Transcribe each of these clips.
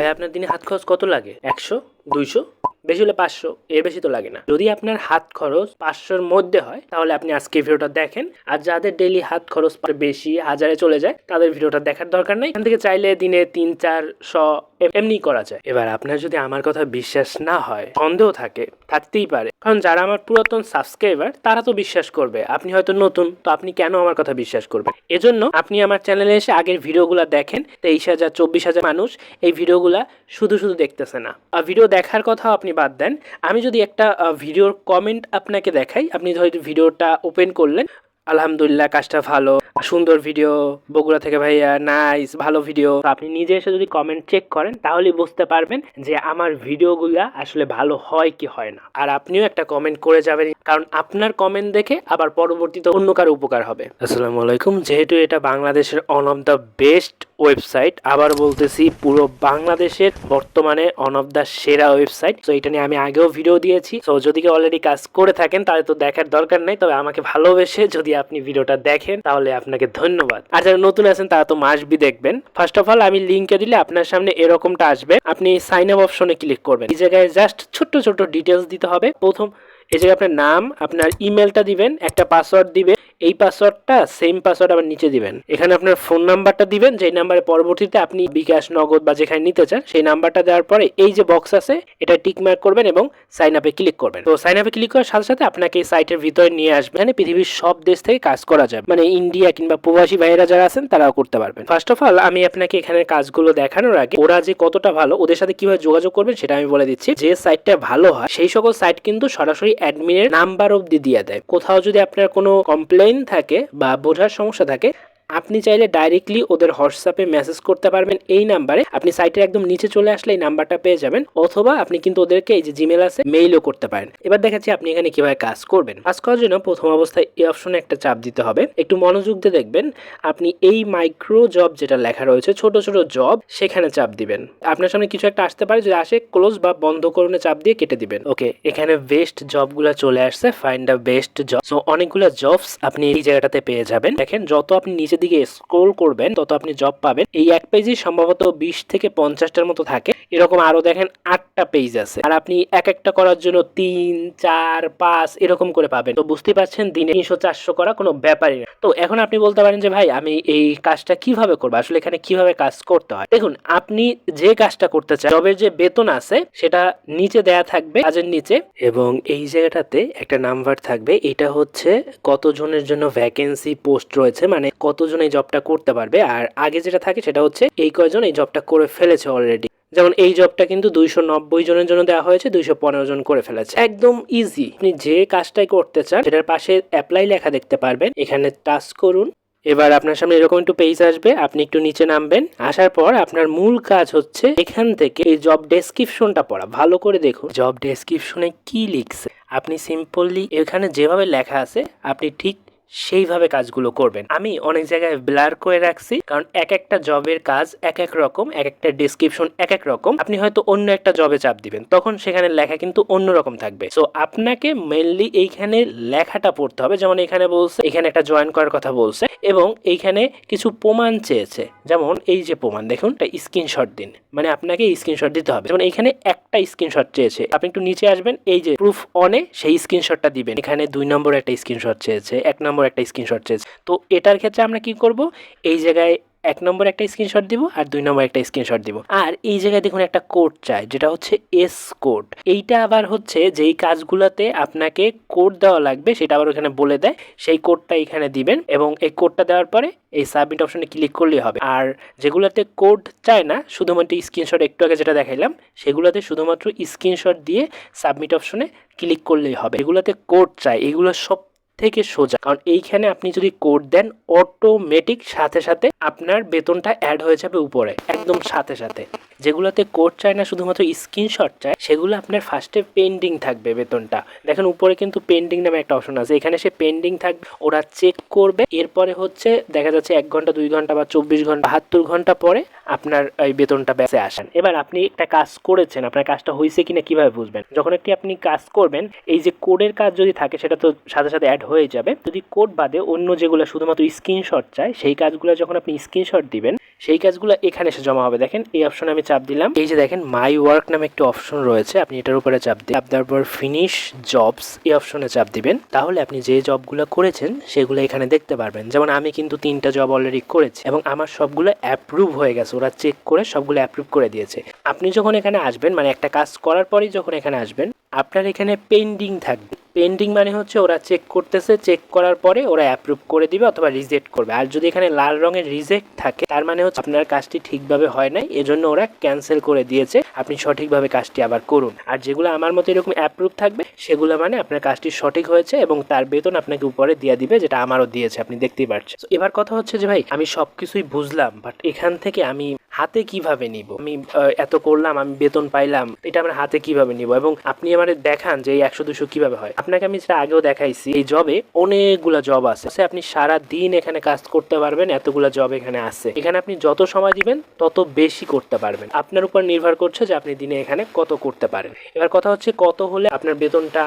ভাই, আপনার দিনে হাত খরচ কত লাগে? একশো? দুইশো? বেশি হলে পাঁচশো? এর বেশি তো লাগে না। যদি আপনার হাত খরচ পাঁচশোর মধ্যে হয়, তাহলে আপনি আজকে ভিডিওটা দেখেন। আর যাদের ডেলি হাত খরচ বেশি, হাজারে চলে যায়, তাদের ভিডিওটা দেখার দরকার নেই। এখান থেকে চাইলে দিনে তিন, চারশো এমনি করা যায়। এবার আপনার যদি আমার কথা বিশ্বাস না হয় সন্দেহ থাকে, থাকতেই পারে। কারণ যারা আমার পুরাতন সাবস্ক্রাইবার তারা তো বিশ্বাস করবে। আপনি হয়তো নতুন, তো আপনি কেন আমার কথা বিশ্বাস করবেন? এজন্য আপনি আমার চ্যানেলে এসে আগের ভিডিওগুলো দেখেন, তেইশ হাজার, চব্বিশ হাজার মানুষ এই ভিডিওগুলা শুধু শুধু দেখতেছে না। আর ভিডিও দেখার কথাও আপনি বাদ দেন। আমি যদি একটা ভিডিওর কমেন্ট আপনাকে দেখাই, আপনি হয়তো ভিডিওটা ওপেন করলেন। আলহামদুলিল্লাহ, কাজটা ভালো। সুন্দর ভিডিও বগুড়া থেকে ভাইয়া নাইস ভালো ভিডিও আপনি নিজে এসে যদি কমেন্ট চেক করেন তাহলে বুঝতে পারবেন যে আমার ভিডিওগুলা আসলে ভালো হয় কি হয় না। আর আপনিও একটা কমেন্ট করে যাবেন, কারণ আপনার কমেন্ট দেখে আবার পরবর্তীতে অন্য কারও উপকার হবে। আসসালামু আলাইকুম, যেহেতু এটা বাংলাদেশের one of the best website আবার বলতেছি পুরো বাংলাদেশের বর্তমানে অন অফ দ্য সেরা ওয়েবসাইট তো এটা নিয়ে আমি আগেও ভিডিও দিয়েছি। তো যদি কেউ অলরেডি কাজ করে থাকেন, তাহলে তো দেখার দরকার নেই। তবে আমাকে ভালোবেসে যদি আপনি ভিডিওটা দেখেন, তাহলে আপনাকে ধন্যবাদ। আর যারা নতুন আছেন, তারা তো মাসবি দেখবেন। ফার্স্ট অফ অল আমি লিঙ্কে দিলে আপনার সামনে এরকমটা আসবে। আপনি সাইন আপ অপশনে ক্লিক করবেন। এই জায়গায় জাস্ট ছোট্ট ছোট্ট ডিটেলস দিতে হবে। প্রথম, এই জায়গায় আপনার নাম, আপনার ইমেলটা দিবেন, একটা পাসওয়ার্ড দিবেন। এই পাসওয়ার্ডটা সেম পাসওয়ার্ড আবার নিচে দিবেন। এখানে আপনার ফোন নাম্বারটা দিবেন, যেই নাম্বারে পরবর্তীতে আপনি বিকাশ, নগদ বা যেখানে নিতে চান, সেই নাম্বারটা দেওয়ার পরে এই যে বক্স আছে, এটা টিক মার্ক করবেন এবং সাইন আপে ক্লিক করবেন। তো সাইন আপে ক্লিক করার সাথে সাথে আপনাকে এই সাইটের ভিতরে নিয়ে আসবে। এখানে পৃথিবীর সব দেশ থেকে কাজ করা যাবে। মানে ইন্ডিয়া কিংবা প্রবাসী ভাইয়েরা যারা আছেন, তারাও করতে পারবেন। ফার্স্ট অফ অল আমি আপনাকে এখানে কাজগুলো দেখানোর আগে, ওরা যে কতটা ভালো, ওদের সাথে কীভাবে যোগাযোগ করবেন, সেটা আমি বলে দিচ্ছি। যে সাইটটা ভালো হয়, সেই সকল সাইট কিন্তু সরাসরি অ্যাডমিনের নাম্বার অব্দি দিয়ে দেয়। কোথাও যদি আপনার কোনো কমপ্লেইন থাকে বা বোঝার সমস্যা থাকে আপনি চাইলে ডাইরেক্টলি ওদের হোয়াটসঅ্যাপে মেসেজ করতে পারবেন এই নাম্বারে আপনি সাইটের একদম নিচে চলে আসলে এই নাম্বারটা পেয়ে যাবেন। অথবা আপনি কিন্তু ওদেরকে এই যে জিমেল আছে মেইলও করতে পারেন। এবার দেখাচ্ছি আপনি এখানে কীভাবে কাজ করবেন। কাজ করার জন্য প্রথম অবস্থায় এই অপশনে একটা চাপ দিতে হবে। একটু মনোযোগ দিয়ে দেখবেন, আপনি এই মাইক্রো জব যেটা লেখা রয়েছে, ছোট ছোট জব সেখানে চাপ দিবেন। আপনার সামনে কিছু একটা আসতে পারে, যদি আসে ক্লোজ বা বন্ধ করুনে, চাপ দিয়ে কেটে দিবেন। ওকে এখানে বেস্ট জবগুলো চলে আসছে find the best job so অনেকগুলো জবস আপনি এই জায়গাটাতে পেয়ে যাবেন। দেখেন, যত আপনি নিচের দিকে স্ক্রোল করবেন, তত আপনি জব পাবেন। এই এক পেজই সম্ভবত বিশ থেকে পঞ্চাশটার মতো থাকে। এরকম আরও দেখেন আটটা পেজ আছে। আর আপনি এক একটা করার জন্য তিন, চার, পাঁচ এরকম করে পাবেন। তো বুঝতে পারছেন, দিনে তিনশো, চারশো করা কোনো ব্যাপারই না। তো এখন আপনি বলতে পারেন যে, ভাই, আমি এই কাজটা কীভাবে করব? আসলে এখানে কীভাবে কাজ করতে হয়? দেখুন, আপনি যে কাজটা করতে চান, জবের যে বেতন আছে, সেটা নিচে দেয়া থাকবে কাজের নিচে। এবং এই জায়গাটাতে একটা নাম্বার থাকবে, এটা হচ্ছে কতজনের জন্য ভ্যাকেন্সি পোস্ট রয়েছে মানে কতজন এই জবটা করতে পারবে। আর আগে যেটা থাকে, সেটা হচ্ছে এই কয়জন এই জবটা করে ফেলেছে অলরেডি যেমন এই জবটা কিন্তু দুইশো নব্বই জনের জন্য দেওয়া হয়েছে, দুইশো পনেরো জন করে ফেলেছে। একদম ইজি আপনি যে কাজটাই করতে চান, সেটার পাশে অ্যাপ্লাই লেখা দেখতে পারবেন। এখানে টাচ করুন। এবার আপনার সামনে এরকম একটু পেজ আসবে, আপনি একটু নিচে নামবেন। আসার পর আপনার মূল কাজ হচ্ছে এখান থেকে এই জব ডেসক্রিপশনটা পড়া। ভালো করে দেখুন। জব ডেসক্রিপশনে কি লিখছে? আপনি সিম্পলি এখানে যেভাবে লেখা আছে, আপনি ঠিক সেইভাবে কাজগুলো করবেন। আমি অনেক জায়গায় ব্লার করে রাখছি, কারণ এক একটা জবের কাজ এক এক রকম এক একটা ডেসক্রিপশন এক এক রকম। আপনি হয়তো অন্য একটা জবে চাপ দিবেন, তখন সেখানে লেখা কিন্তু অন্য রকম থাকবে। সো আপনাকে মেনলি এইখানে লেখাটা পড়তে হবে, যেমন এখানে বলছে, এখানে একটা জয়েন করার কথা বলছে, এবং এইখানে কিছু প্রমাণ চেয়েছে। যেমন এই যে প্রমাণ, দেখুন, একটা স্ক্রিনশট দিন। মানে আপনাকে স্ক্রিনশট দিতে হবে। যেমন এখানে একটা স্ক্রিনশট চেয়েছে। আপনি একটু নিচে আসবেন, এই যে প্রুফ অনে সেই স্ক্রিনশটটা দিবেন। এখানে দুই নম্বর একটা স্ক্রিনশট চেয়েছে, এক নম্বর একটা স্ক্রিনশট চেয়েছে। তো এটার ক্ষেত্রে আমরা কি করব? এই জায়গায় এক নম্বর একটা স্ক্রিনশট দিব আর দুই নম্বর একটা স্ক্রিনশট দিব। আর এই জায়গায় দেখুন একটা কোড চাই, যেটা হচ্ছে এস কোড এইটা আবার হচ্ছে যেই কাজগুলোতে আপনাকে কোড দেওয়া লাগবে, সেটা আবার ওখানে বলে দেয়। সেই কোডটা এখানে দিবেন এবং এই কোডটা দেওয়ার পরে এই সাবমিট অপশনে ক্লিক করলেই হবে। আর যেগুলোতে কোড চায় না, শুধুমাত্র স্ক্রিনশট একটু আগে যেটা দেখাইলাম, সেগুলোতে শুধুমাত্র স্ক্রিনশট দিয়ে সাবমিট অপশনে ক্লিক করলেই হবে। এগুলোতে কোড চাই এগুলো সব থেকে সোজা। কারণ এইখানে আপনি যদি কোড দেন অটোমেটিক সাথে সাথে আপনার বেতনটা অ্যাড হয়ে যাবে উপরে, একদম সাথে সাথে। যেগুলোতে কোড চায় না, শুধুমাত্র স্ক্রিনশট চায়, সেগুলো আপনার ফার্স্টে পেন্ডিং থাকবে বেতনটা। দেখেন উপরে কিন্তু পেন্ডিং নামে একটা অপশন আছে, এখানে সে পেন্ডিং থাকবে, ওরা চেক করবে, এরপরে হচ্ছে দেখা যাচ্ছে এক ঘণ্টা, দুই ঘণ্টা বা চব্বিশ ঘণ্টা, বাহাত্তর ঘণ্টা পরে আপনার এই বেতনটা বেঁচে আসেন এবার আপনি একটা কাজ করেছেন, আপনার কাজটা হয়েছে কিনা কীভাবে বুঝবেন? যখন একটি আপনি কাজ করবেন, এই যে কোডের কাজ যদি থাকে, সেটা তো সাথে সাথে অ্যাড হয়ে যাবে। যদি কোড বাদে অন্য যেগুলো শুধুমাত্র স্ক্রিনশট চায়, সেই কাজগুলো যখন আপনি স্ক্রিনশট দিবেন, সেই কাজগুলো এখানে এসে জমা হবে। দেখেন, এই অপশনে আমি চাপ দিলাম। এই যে দেখেন মাই ওয়ার্ক নামে একটি অপশন রয়েছে। আপনি এটার উপরে চাপ দিন চাপ দেওয়ার পর ফিনিশ জবস এই অপশনে চাপ দিবেন। তাহলে আপনি যে জবগুলো করেছেন, সেগুলো এখানে দেখতে পারবেন। যেমন আমি কিন্তু তিনটা জব অলরেডি করেছি এবং আমার সবগুলো অ্যাপ্রুভ হয়ে গেছে। ওরা চেক করে সবগুলো অ্যাপ্রুভ করে দিয়েছে। আপনি যখন এখানে আসবেন মানে একটা কাজ করার পরেই যখন এখানে আসবেন, আপনার এখানে পেন্ডিং থাকবে। পেন্ডিং মানে হচ্ছে ওরা চেক করতেছে, চেক করার পরে ওরা অ্যাপ্রুভ করে দিবে অথবা রিজেক্ট করবে। আর যদি এখানে লাল রঙের রিজেক্ট থাকে, তার মানে হচ্ছে আপনার কাজটি ঠিকভাবে হয় নাই, এজন্য ওরা ক্যান্সেল করে দিয়েছে। আপনি সঠিকভাবে কাজটি আবার করুন। আর যেগুলো আমার মতো এরকম অ্যাপ্রুভ থাকবে, সেগুলো মানে আপনার কাজটি সঠিক হয়েছে এবং তার বেতন আপনাকে উপরে দিয়ে দিবে, যেটা আমারও দিয়েছে, আপনি দেখতেই পাচ্ছেন এবার কথা হচ্ছে যে ভাই, আমি সব কিছুই বুঝলাম বাট এখান থেকে আমি হাতে কীভাবে নিব? আমি এত করলাম, আমি বেতন পাইলাম, এটা আমার হাতে কীভাবে নিব? এবং আপনি আমার দেখান যে এই একশো দুশো কীভাবে হয়। আপনাকে আমি যেটা আগেও দেখাইছি, এই জবে অনেকগুলো জব আছে। আপনি সারা দিন এখানে কাজ করতে পারবেন, এতগুলো জব এখানে আছে। এখানে আপনি যত সময় দিবেন, তত বেশি করতে পারবেন। আপনার উপর নির্ভর করছে যে আপনি দিনে এখানে কত করতে পারেন এবার কথা হচ্ছে কত হলে আপনার বেতনটা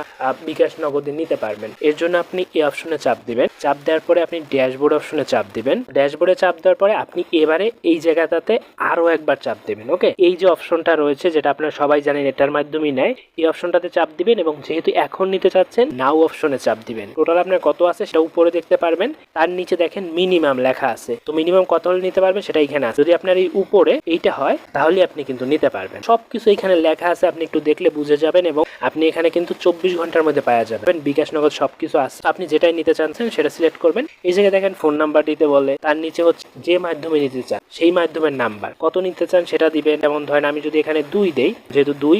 বিকাশ নগদে নিতে পারবেন। এর জন্য আপনি এই অপশনে চাপ দিবেন। চাপ দেওয়ার পরে আপনি ড্যাশবোর্ড অপশনে চাপ দিবেন। ড্যাশবোর্ডে চাপ দেওয়ার পরে আপনি এবারে এই জায়গাটাতে আরও একবার চাপ দিবেন, ওকে? এই যে অপশনটা রয়েছে, যেটা আপনারা সবাই জানেন, এটার মাধ্যমেই নেয়, এই অপশনটাতে চাপ দিবেন এবং যেহেতু এখন নিতে চাচ্ছেন নাও অপশনে চাপ দিবেন। টোটাল আপনার কত আছে সেটা উপরে দেখতে পারবেন, তার নিচে দেখেন মিনিমাম লেখা আছে। তো মিনিমাম কত হলে নিতে পারবেন সেটা এখানে আছে। যদি আপনার এই উপরে এইটা হয়, তাহলে আপনি কিন্তু নিতে পারবেন। সবকিছু এখানে লেখা আছে, আপনি একটু দেখলে বুঝে যাবেন এবং আপনি এখানে কিন্তু চব্বিশ ঘণ্টার মধ্যে পাওয়া যাবেন। বিকাশ নগদ সবকিছু আছে। আপনি যেটাই নিতে চাচ্ছেন সেটা সিলেক্ট করবেন। এই জায়গায় দেখেন ফোন নাম্বার দিতে বলে, তার নিচে হচ্ছে যে মাধ্যমে নিতে চান, সেই মাধ্যমের নাম্বার কত নিতে চান সেটা দিবেন। যেমন ধরেন আমি যদি এখানে দুই দেই, যেহেতু দুই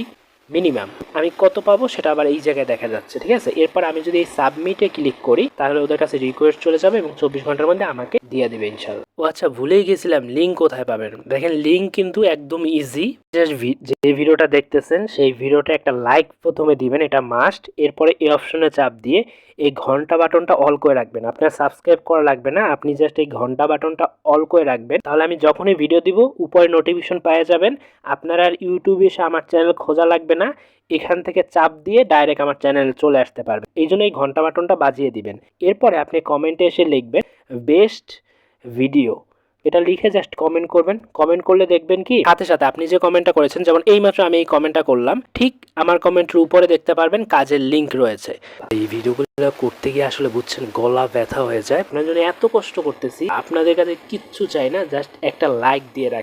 মিনিমাম। আমি কত পাবো সেটা আবার এই জায়গায় দেখা যাচ্ছে, ঠিক আছে? এরপর আমি যদি এই সাবমিটে ক্লিক করি, তাহলে ওদের কাছে রিকোয়েস্ট চলে যাবে এবং চব্বিশ ঘণ্টার মধ্যে আমাকে দিয়ে দেবে ইনশাল্লাহ ও আচ্ছা ভুলেই গেছিলাম লিঙ্ক কোথায় পাবেন? দেখেন লিঙ্ক কিন্তু একদম ইজি যে ভিডিওটা দেখতেছেন, সেই ভিডিওটা একটা লাইক প্রথমে দিবেন, এটা মাস্ট এরপরে এই অপশনে চাপ দিয়ে এই ঘণ্টা বাটনটা অল করে রাখবেন। আপনার সাবস্ক্রাইব করা লাগবে না, আপনি জাস্ট এই ঘণ্টা বাটনটা অল করে রাখবেন। তাহলে আমি যখনই ভিডিও দিব, উপরে নোটিফিকেশন পেয়ে যাবেন। আপনার আর ইউটিউবে এসে আমার চ্যানেল খোঁজা লাগবে না। এখান থেকে চাপ দিয়ে ডাইরেক্ট আমার চ্যানেল চলে আসতে পারবে এই জন্য এই ঘণ্টা বাটনটা বাজিয়ে দিবেন। এরপরে আপনি কমেন্টে এসে লিখবেন বেস্ট ভিডিও এটা লিখে জাস্ট কমেন্ট করবেন। কমেন্ট করলে দেখবেন কি, সাথে সাথে আপনি যে কমেন্টটা করেছেন, যেমন এইমাত্র আমি এই কমেন্টটা করলাম, ঠিক আমার কমেন্টের উপরে দেখতে পারবেন কাজের লিঙ্ক রয়েছে। এই ভিডিওগুলো করতে গিয়ে আসলে বুঝছেন গলা ব্যথা হয়ে যায়। আপনার জন্য এত কষ্ট করতেছি, আপনাদের কাছে কিচ্ছু চাই না জাস্ট একটা লাইক দিয়ে রাখ।